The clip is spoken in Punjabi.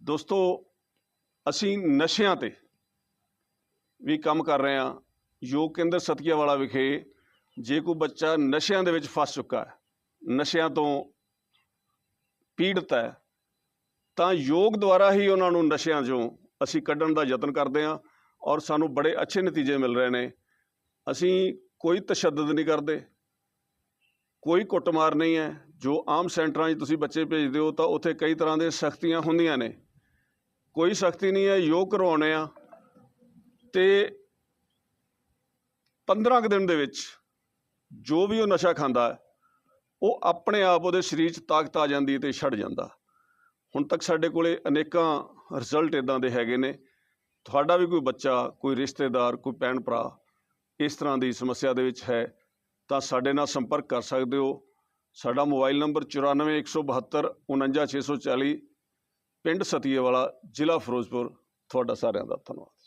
ਦੋਸਤੋ, ਅਸੀਂ ਨਸ਼ਿਆਂ ਤੇ ਵੀ ਕੰਮ ਕਰ ਰਹੇ ਹਾਂ। ਯੋਗ ਕੇਂਦਰ ਸਤੀਆ ਵਾਲਾ ਵਿਖੇ ਜੇ ਕੋਈ ਬੱਚਾ ਨਸ਼ਿਆਂ ਦੇ ਵਿੱਚ ਫਸ ਚੁੱਕਾ ਹੈ, ਨਸ਼ਿਆਂ ਤੋਂ ਪੀੜਤ ਹੈ, ਤਾਂ ਯੋਗ ਦੁਆਰਾ ਹੀ ਉਹਨਾਂ ਨੂੰ ਨਸ਼ਿਆਂ 'ਚੋਂ ਅਸੀਂ ਕੱਢਣ ਦਾ ਯਤਨ ਕਰਦੇ ਹਾਂ ਔਰ ਸਾਨੂੰ ਬੜੇ ਅੱਛੇ ਨਤੀਜੇ ਮਿਲ ਰਹੇ ਨੇ। ਅਸੀਂ ਕੋਈ ਤਸ਼ੱਦਦ ਨਹੀਂ ਕਰਦੇ, ਕੋਈ ਕੁੱਟਮਾਰ ਨਹੀਂ ਹੈ। ਜੋ ਆਮ ਸੈਂਟਰਾਂ 'ਚ ਤੁਸੀਂ ਬੱਚੇ ਭੇਜਦੇ ਹੋ ਤਾਂ ਉੱਥੇ ਕਈ ਤਰ੍ਹਾਂ ਦੇ ਸਖਤੀਆਂ ਹੁੰਦੀਆਂ ਨੇ। ਕੋਈ ਸਖਤੀ ਨਹੀਂ ਹੈ, ਯੋਗ ਕਰਵਾਉਣੇ ਆ। ਤੇ 15 ਕੁ ਦਿਨ ਦੇ ਵਿੱਚ ਜੋ ਵੀ ਉਹ ਨਸ਼ਾ ਖਾਂਦਾ ਹੈ, ਉਹ ਆਪਣੇ ਆਪ ਉਹਦੇ ਸਰੀਰ 'ਚ ਤਾਕਤ ਆ ਜਾਂਦੀ ਤੇ ਛੱਡ ਜਾਂਦਾ। ਹੁਣ ਤੱਕ ਸਾਡੇ ਕੋਲੇ ਅਨੇਕਾਂ ਰਿਜ਼ਲਟ ਇਦਾਂ ਦੇ ਹੈਗੇ ਨੇ। ਤੁਹਾਡਾ ਵੀ ਕੋਈ ਬੱਚਾ, ਕੋਈ ਰਿਸ਼ਤੇਦਾਰ, ਕੋਈ ਭੈਣ ਭਰਾ ਇਸ ਤਰ੍ਹਾਂ ਦੀ ਸਮੱਸਿਆ ਦੇ ਵਿੱਚ ਹੈ, ਤਾਂ ਸਾਡੇ ਨਾਲ ਸੰਪਰਕ ਕਰ ਸਕਦੇ ਹੋ। ਸਾਡਾ ਮੋਬਾਈਲ ਨੰਬਰ 94172 49640 ਪਿੰਡ ਸਤੀਏ ਵਾਲਾ ਜ਼ਿਲ੍ਹਾ ਫਿਰੋਜ਼ਪੁਰ ਤੁਹਾਡਾ ਸਾਰਿਆਂ ਦਾ ਧੰਨਵਾਦ।